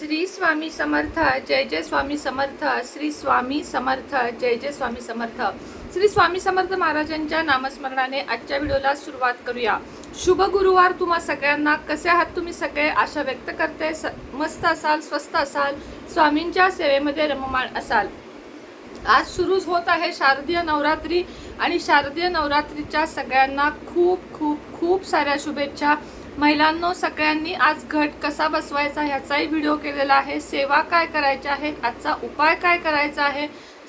श्री स्वामी समर्थ जय जय स्वामी समर्थ श्री स्वामी समर्थ जय जय स्वामी समर्थ. श्री स्वामी समर्थ महाराजांच्या नामस्मरणाने आजच्या व्हिडिओला सुरुवात करूया. शुभ गुरुवार तुम्हा सगळ्यांना. कसे आहात तुम्ही सगळे? आशा व्यक्त करते. स- मस्त असाल स्वस्त असाल. स्वामींच्या सेवेमध्ये रममाण असाल. आज सुरू होत आहे शारदीय नवरात्री आणि शारदीय नवरात्रीच्या सगळ्यांना खूप खूप खूप साऱ्या शुभेच्छा. महिलांनो सगळ्यांनी आज घट कसा बसवायचा ह्याचाही व्हिडिओ केलेला आहे. सेवा काय करायच्या आहेत आजचा उपाय काय करायचा आहे?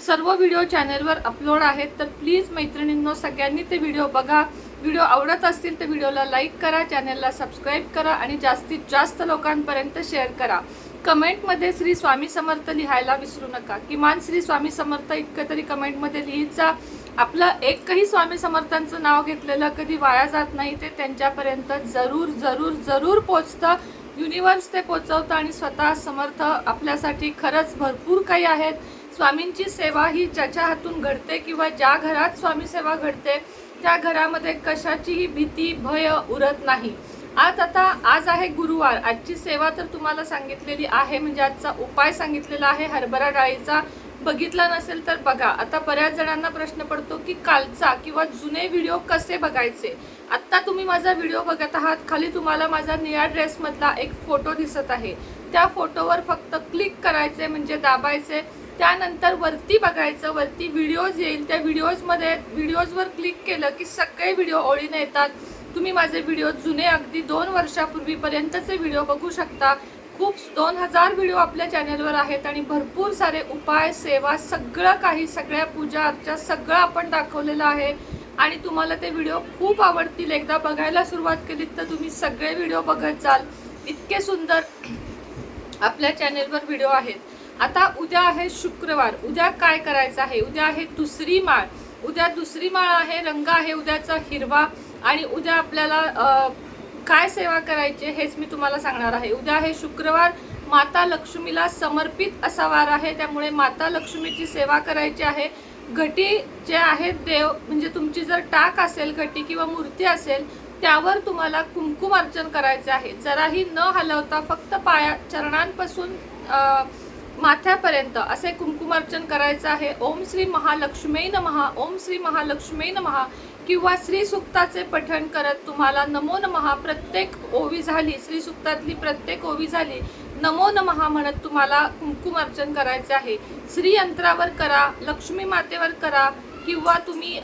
सर्व व्हिडिओ चॅनलवर अपलोड आहेत. तर प्लीज मैत्रिणींनो सगळ्यांनी ते व्हिडिओ बघा. व्हिडिओ आवडत असतील तर व्हिडिओला लाईक करा चॅनलला सबस्क्राईब करा आणि जास्तीत जास्त लोकांपर्यंत शेअर करा. कमेंटमध्ये श्री स्वामी समर्थ लिहायला विसरू नका. किमान श्री स्वामी समर्थ इतकं तरी कमेंटमध्ये लिहित जा. आपलं एकही स्वामी समर्थांचं नाव घेतलेलं कधी वाया जात नाही ते त्यांच्यापर्यंत जरूर जरूर जरूर पोचतं युनिवर्स ते पोचवतं आणि स्वतः समर्थ आपल्यासाठी खरंच भरपूर काही आहेत. स्वामींची सेवा ही ज्याच्या हातून घडते किंवा ज्या घरात स्वामी सेवा घडते त्या घरामध्ये कशाचीही भीती भय उरत नाही. आज आता आज आहे गुरुवार. आजची सेवा तर तुम्हाला सांगितलेली आहे म्हणजे आजचा उपाय सांगितलेला आहे हरभरा डाळीचा. बघितला नसेल तर बघा. आता बऱ्याच जणांना प्रश्न पडतो की कालचा किंवा जुने व्हिडिओ कसे बघायचे? आत्ता तुम्ही माझा व्हिडिओ बघत आहात. खाली तुम्हाला माझा निळ्या ड्रेसमधला एक फोटो दिसत आहे. त्या फोटोवर फक्त क्लिक करायचे म्हणजे दाबायचे. त्यानंतर वरती बघायचं वरती व्हिडिओज येईल. त्या व्हिडिओजमध्ये व्हिडिओजवर क्लिक केलं की सगळे व्हिडिओ ओळीने येतात. तुम्ही माझे व्हिडिओ जुने अगदी दोन वर्षापूर्वीपर्यंतचे व्हिडिओ बघू शकता. खूप दोन हजार व्हिडिओ आपल्या चॅनेलवर आहेत आणि भरपूर सारे उपाय सेवा सगळं काही सगळ्या पूजा अर्चा सगळं आपण दाखवलेलं आहे. आणि तुम्हाला ते व्हिडिओ खूप आवडतील. एकदा बघायला सुरुवात केलीत तर तुम्ही सगळे व्हिडिओ बघत जाल. इतके सुंदर आपल्या चॅनेलवर व्हिडिओ आहेत. आता उद्या आहे शुक्रवार. उद्या काय करायचं आहे? उद्या आहे दुसरी माळ. उद्या दुसरी माळ आहे रंग आहे उद्याचा हिरवा. आणि उद्या आपल्याला काय सेवा करायची हेच मी तुम्हाला सांगणार आहे. उद्या हे शुक्रवार माता लक्ष्मीला समर्पित असा वार आहे त्यामुळे माता लक्ष्मीची सेवा करायची आहे. घटी जे आहेत देव म्हणजे तुमची जर टाक असेल घटी किंवा मूर्ती असेल त्यावर तुम्हाला कुमकुम अर्चन करायचे आहे. जराही न हलवता फक्त पाया चरणांपासून माथ्यापर्यंत असे कुंकुमार्चन करायचं आहे. ओम श्री महालक्ष्मी नमहा ओम श्री महालक्ष्मी नमहा किंवा श्री सुक्ताचे पठण करत तुम्हाला नमो नमहा प्रत्येक ओवी झाली श्री सुक्तातली प्रत्येक ओवी झाली नमो नमहा म्हणत तुम्हाला कुंकुमार्चन करायचे आहे. श्री यंत्रावर करा लक्ष्मी मातेवर करा किंवा तुम्ही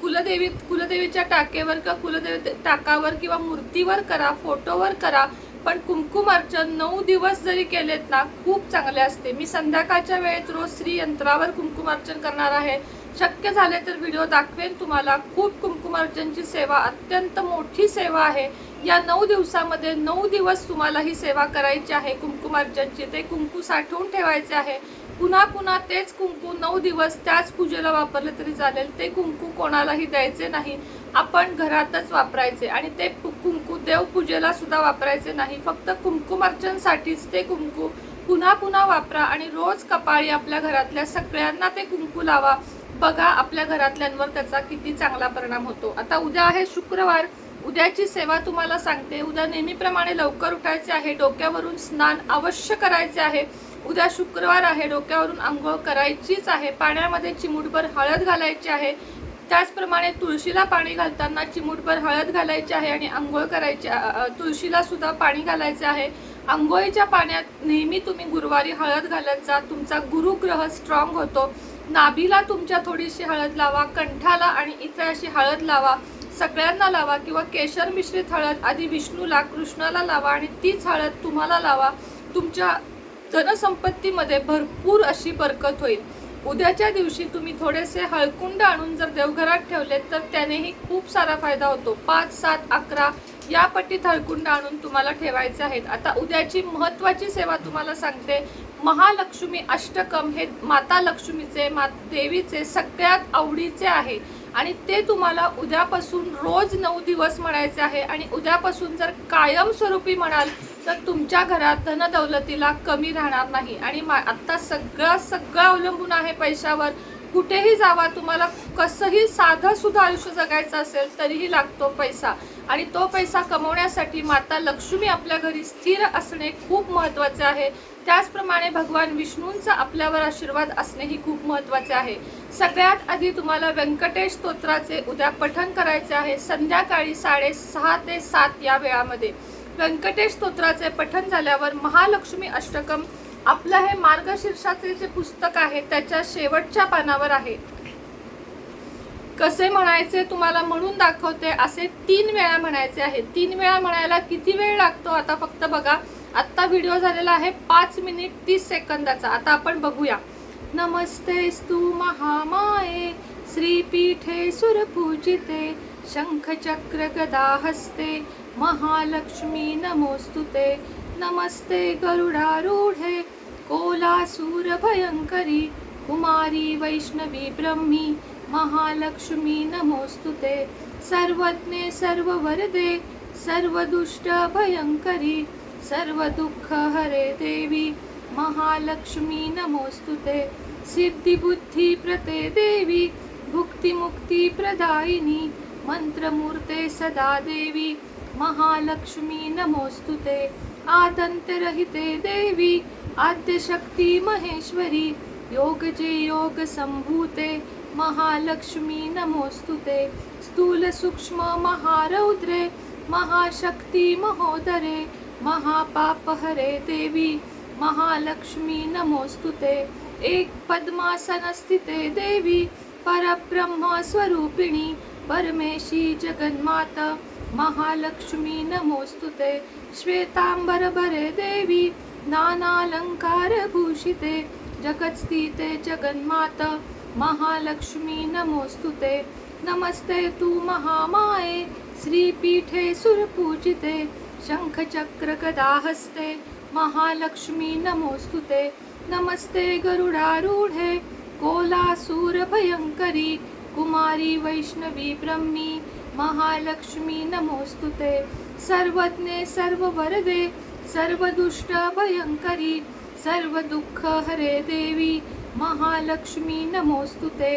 कुलदेवी कुलदेवीच्या टाकेवर किंवा कुलदेवी टाकावर किंवा मूर्तीवर करा फोटोवर करा पण कुमकुम अर्चन नऊ दिवस जरी केलेत ना खूप चांगले असते. मी संध्याकाळच्या वेळेत रोज श्री यंत्रावर कुमकुम अर्चन करणार आहे. शक्य झाले तर व्हिडिओ दाखवेन तुम्हाला. खूप कुमकुम अर्चनची सेवा अत्यंत मोठी सेवा आहे. या नऊ दिवसामध्ये नऊ दिवस तुम्हाला ही सेवा करायची आहे कुमकुम अर्चनची. ते कुंकू साठवून ठेवायचे आहे. पुन्हा पुन्हा तेच कुंकू नऊ दिवस त्याच पूजेला वापरले तरी चालेल. ते कुंकू कोणालाही द्यायचे नाही. आपण घरातच वापरायचे आणि ते कुंकू देवपूजेला सुद्धा वापरायचे नाही. फक्त कुंकुमार्चनसाठीच ते कुंकू पुन्हा पुन्हा वापरा आणि रोज कपाळी आपल्या घरातल्या सगळ्यांना ते कुंकू लावा. बघा आपल्या घरातल्यांवर त्याचा किती चांगला परिणाम होतो. आता उद्या आहे शुक्रवार. उद्याची सेवा तुम्हाला सांगते. उद्या नेहमीप्रमाणे लवकर उठायचे आहे. डोक्यावरून स्नान अवश्य करायचे आहे. उद्या शुक्रवार आहे. डोक्यावरून आंघोळ करायचीच आहे. पाण्यामध्ये चिमूटभर हळद घालायची आहे. त्याचप्रमाणे तुळशीला पाणी घालताना चिमूटभर हळद घालायची आहे आणि आंघोळ करायची तुळशीला सुद्धा पाणी घालायचे आहे. आंघोळीच्या पाण्यात नेहमी तुम्ही गुरुवारी हळद घालत जा तुमचा गुरुग्रह स्ट्रॉंग होतो. नाभीला तुमच्या थोडीशी हळद लावा कंठाला आणि इतर अशी हळद लावा. सगळ्यांना लावा किंवा केशर मिश्रित हळद आधी विष्णूला कृष्णाला लावा आणि तीच हळद तुम्हाला लावा. तुमच्या धनसंपत्तीमध्ये भरपूर अशी बरकत होईल. उद्याच्या दिवशी तुम्ही थोडेसे हळकुंड आणून जर देवघरात ठेवले तर त्यानेही खूप सारा फायदा होतो. पाच सात अकरा या पट्टीत हळकुंड आणून तुम्हाला ठेवायचे आहेत. आता उद्याची महत्वाची सेवा तुम्हाला सांगते. महालक्ष्मी अष्टकम हे माता लक्ष्मीचे मा देवीचे सगळ्यात आवडीचे आहे. आणि ते तुम्हाला उद्यापासून रोज नऊ दिवस म्हणायचे आहे. आणि उद्यापासून जर कायमस्वरूपी म्हणाल तर तुमच्या घरात धनदौलतीला कमी राहणार नाही. आणि मा आत्ता सगळं सगळं अवलंबून आहे पैशावर. कुठेही जावा तुम्हाला कसंही साधं सुद्धा आयुष्य जगायचं असेल तरीही लागतो पैसा. आणि तो पैसा कमवण्यासाठी माता लक्ष्मी आपल्या घरी स्थिर असणे खूप महत्त्वाचे आहे. त्याचप्रमाणे भगवान विष्णूंचा आपल्यावर आशीर्वाद असणेही खूप महत्त्वाचे आहे. सगळ्यात आधी तुम्हाला व्यंकटेश स्तोत्राचे उद्या पठण करायचे आहे संध्याकाळी साडेसहा ते सात या वेळामध्ये. व्यंकटेश स्तोत्राचे पठण झाल्यावर महालक्ष्मी अष्टकम आपलं हे मार्गशीर्षाचे जे पुस्तक आहे त्याच्या शेवटच्या पानावर आहे. कसे म्हणायचे तुम्हाला म्हणून दाखवते असे तीन वेळा म्हणायचे आहे. तीन वेळा म्हणायला किती वेळ लागतो आता फक्त बघा. आत्ता व्हिडिओ झालेला आहे पाच मिनिट तीस सेकंदाचा. आता आपण बघूया. नमस्ते स्तू महामाये श्रीपीठे सुरपूजिते शंखचक्र गदा हस्ते महालक्ष्मी नमोस्तुते नमस्ते गरुडारूढे कोलासूर भयंकरी कुमारी वैष्णवी ब्रह्मी महालक्ष्मी नमोस्तुते सर्वज्ञे सर्ववरदे सर्वदुष्ट भयंकरी सर्वदुःख हरे देवी महालक्ष्मी नमोस्तुते सिद्धिबुद्धी प्रते देवी भुक्तिमुक्तिप्रदायिनी मंत्रमूर्ते सदा देवी महालक्ष्मी नमोस्तुते आतंतरहिते देवी आद्यशक्ती महेश्वरी योगजे योग संभूते महालक्ष्मी नमोस्तुते स्थूल सूक्ष्म महारौद्रे महाशक्ती महोदरे महापापहरे देवी महालक्ष्मी नमोस्तुते एक पद्मासन स्थिते देवी परब्रह्म स्वरूपिणी परमेशी जगन्माता। महालक्ष्मी नमोस्तुते श्वेतांबरभरे देवी नानालङ्कारभूषिते जगत्स्थिते जगन्माता महालक्ष्मी नमोस्तुते नमस्ते तु महामाये श्रीपीठे सुरपूजिते। शङ्खचक्रगदाहस्ते महालक्ष्मी नमोस्तुते नमस्ते गरुडारूढे कोलासूरभयङ्करी कुमारी वैष्णवी ब्रह्मी महालक्ष्मी नमोस्तुते सर्वज्ञे सर्ववरदे सर्वदुष्ट भयंकरी सर्व दुःख हरे देवी महालक्ष्मी नमोस्तुते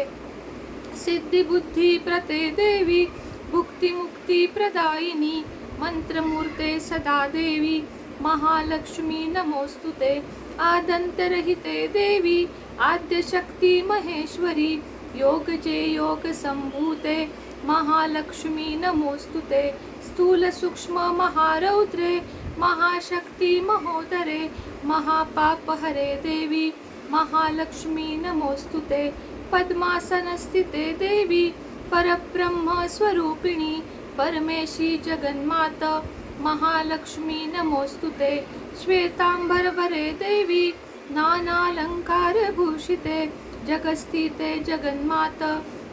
सिद्धिबुद्धी प्रते देवी भुक्तिमुक्ती प्रदायिनी मंत्रमूर्ते सदा देवी महालक्ष्मी नमोस्तुते आदंतरहिते देवी आद्यशक्ती महेश्वरी योगजे योग संभूते महालक्ष्मी नमोस्तुते स्थूल सूक्ष्म महारौद्रे महाशक्ती महोदरे महापापहरे देवी महालक्ष्मी नमोस्तुते पद्मासनस्थिते देवी परब्रह्मस्वरूपिणी परमेशी जगन्मात महालक्ष्मी नमोस्तुते श्वेतांबरभरे देवी नानालङ्कारभूषिते जगस्थिते जगन्मात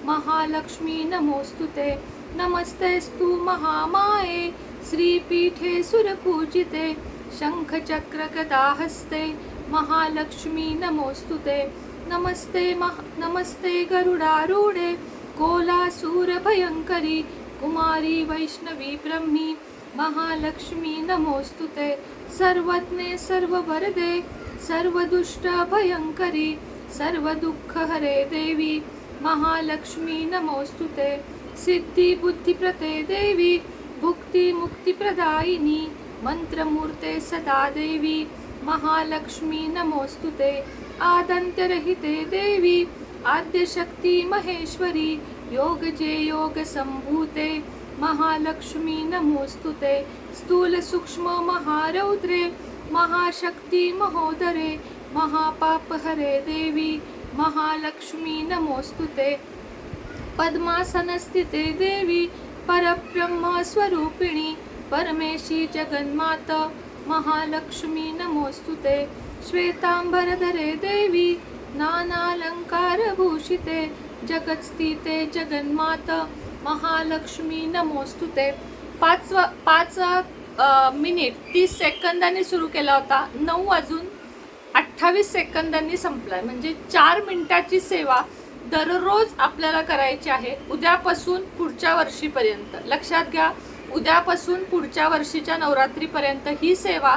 महालक्ष्मी नमोस्तुते नमस्तेस्तु महामाये। श्रीपीठे सुरपूजिते। शङ्खचक्रगदाहस्ते महालक्ष्मी नमोस्तुते नमस्ते मह नमस्ते गरुडारूढे। कोलासूरभयङ्करी। कुमारी वैष्णवी ब्रह्मी। महालक्ष्मी नमोस्तुते सर्वज्ञे सर्ववरदे। सर्वदुष्ट भयंकरी सर्व हरे देवी। महालक्ष्मी नमोस्तुते सिद्धि बुद्धी प्रते देवी भुक्तिमुक्तिप्रदायिनी मुक्ती प्रदायिनी मंत्रमूर्ते सदा देवी। महालक्ष्मी नमोस्तुते आदंत्यरहिते देवी आद्यशक्ति महेश्वरी योगजे योग संभूते महालक्ष्मी नमोस्तुते स्थूल सूक्ष्म महारौद्रे महाशक्ति महोदरे महापापहरे देवी। महालक्ष्मी नमोस्तुते पद्मासनस्थिते देवी परब्रह्मस्वरूपिणी परमेशी जगन्मात महालक्ष्मी नमोस्तुते श्वेतांबरधरे देवी नानालंकारभूषिते जगत्स्थिते जगन्मात महालक्ष्मी नमोस्तुते पाच पाच मिनिट तीस सेकंदाने सुरू केला होता. नऊ वाजून अठ्ठावीस सेकंदांनी संपलाय. म्हणजे चार मिनिटाची सेवा दररोज आपल्याला करायची आहे उद्यापासून पुढच्या वर्षीपर्यंत. लक्षात घ्या उद्यापासून पुढच्या वर्षीच्या नवरात्रीपर्यंत ही सेवा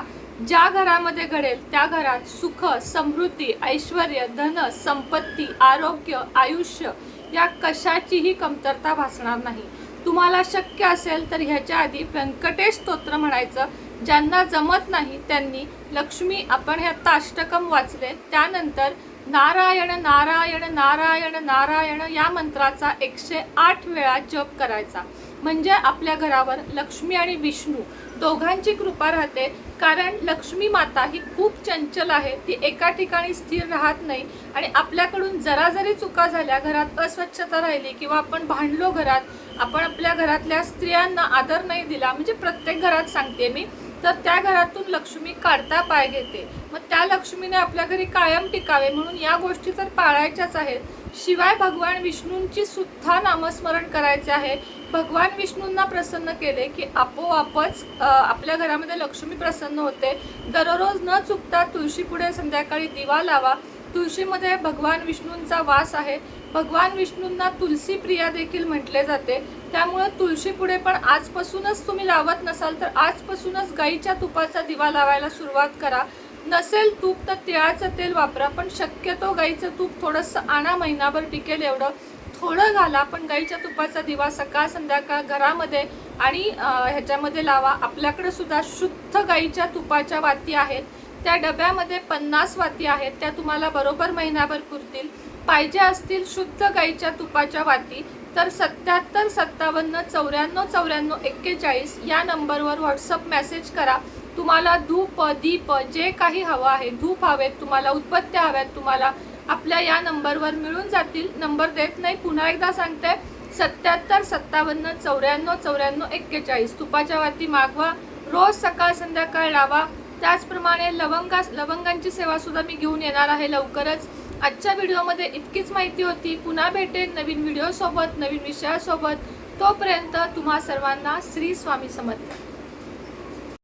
ज्या घरामध्ये घडेल त्या घरात सुख समृद्धी ऐश्वर धन संपत्ती आरोग्य आयुष्य या कशाचीही कमतरता भासणार नाही. तुम्हाला शक्य असेल तर ह्याच्या आधी व्यंकटेश स्तोत्र म्हणायचं ज्यांना जमत नाही त्यांनी लक्ष्मी आपण ह्या ताष्टकम वाचले. त्यानंतर नारायण नारायण नारायण नारायण या मंत्राचा एकशे आठ वेळा जप करायचा. म्हणजे आपल्या घरावर लक्ष्मी आणि विष्णू दोघांची कृपा राहते. कारण लक्ष्मी माता ही खूप चंचल आहे. ती एका ठिकाणी स्थिर राहत नाही आणि आपल्याकडून जरा जरी चुका झाल्या घरात अस्वच्छता राहिली किंवा आपण भांडलो घरात आपण आपल्या घरातल्या स्त्रियांना आदर नाही दिला म्हणजे प्रत्येक घरात सांगते मी तर त्या घरातून लक्ष्मी काढता पाय घेते. मग त्या लक्ष्मीने आपल्या घरी कायम टिकावे म्हणून या गोष्टी तर पाळायच्याच आहेत. शिवाय भगवान विष्णूंची सुद्धा नामस्मरण करायचे आहे. भगवान विष्णूंना प्रसन्न केले की आपोआपच आपल्या घरामध्ये लक्ष्मी प्रसन्न होते. दररोज न चुकता तुळशीपुढे संध्याकाळी दिवा लावा. तुळशीमध्ये भगवान विष्णूंचा वास आहे. भगवान विष्णूंना तुलसी प्रिया देखील म्हटले जाते. त्यामुळे तुळशीपुढे पण आजपासूनच तुम्ही लावत नसाल तर आजपासूनच गाईच्या तुपाचा दिवा लावायला सुरुवात करा. नसेल तूप तर तिळाचं तेल वापरा पण शक्यतो गाईचं तूप थोडंसं आणा महिनाभर टिकेल एवढं. थोडं घाला पण गाईच्या तुपाचा दिवा सकाळ संध्याकाळ घरामध्ये आणि ह्याच्यामध्ये लावा. आपल्याकडे सुद्धा शुद्ध गाईच्या तुपाच्या वाती आहेत. त्या डब्यामध्ये पन्नास वाती आहेत. त्या तुम्हाला बरोबर महिनाभर पुरतील. पाहिजे असतील शुद्ध गाईच्या तुपाच्या वाती तर सत्याहत्तर सत्तावन्न चौऱ्याण्णव चौऱ्याण्णव एक्केचाळीस या नंबरवर व्हॉट्सअप मेसेज करा. तुम्हाला धूप दीप जे काही हवं आहे धूप हवेत तुम्हाला उत्पत्त्या हव्यात तुम्हाला आपल्या या नंबरवर मिळून जातील. नंबर देत नाही पुन्हा एकदा सांगते. सत्याहत्तर सत्तावन्न चौऱ्याण्णव चौऱ्याण्णव एक्केचाळीस. तुपाच्या वाती मागवा. रोज सकाळ संध्याकाळ लावा. त्याचप्रमाणे लवंगा लवंगांची सेवासुद्धा मी घेऊन येणार आहे लवकरच. आजच्या व्हिडिओमध्ये इतकीच माहिती होती. पुन्हा भेटेन नवीन व्हिडिओसोबत नवीन विषयासोबत. तोपर्यंत तुम्हा सर्वांना श्री स्वामी समर्थ.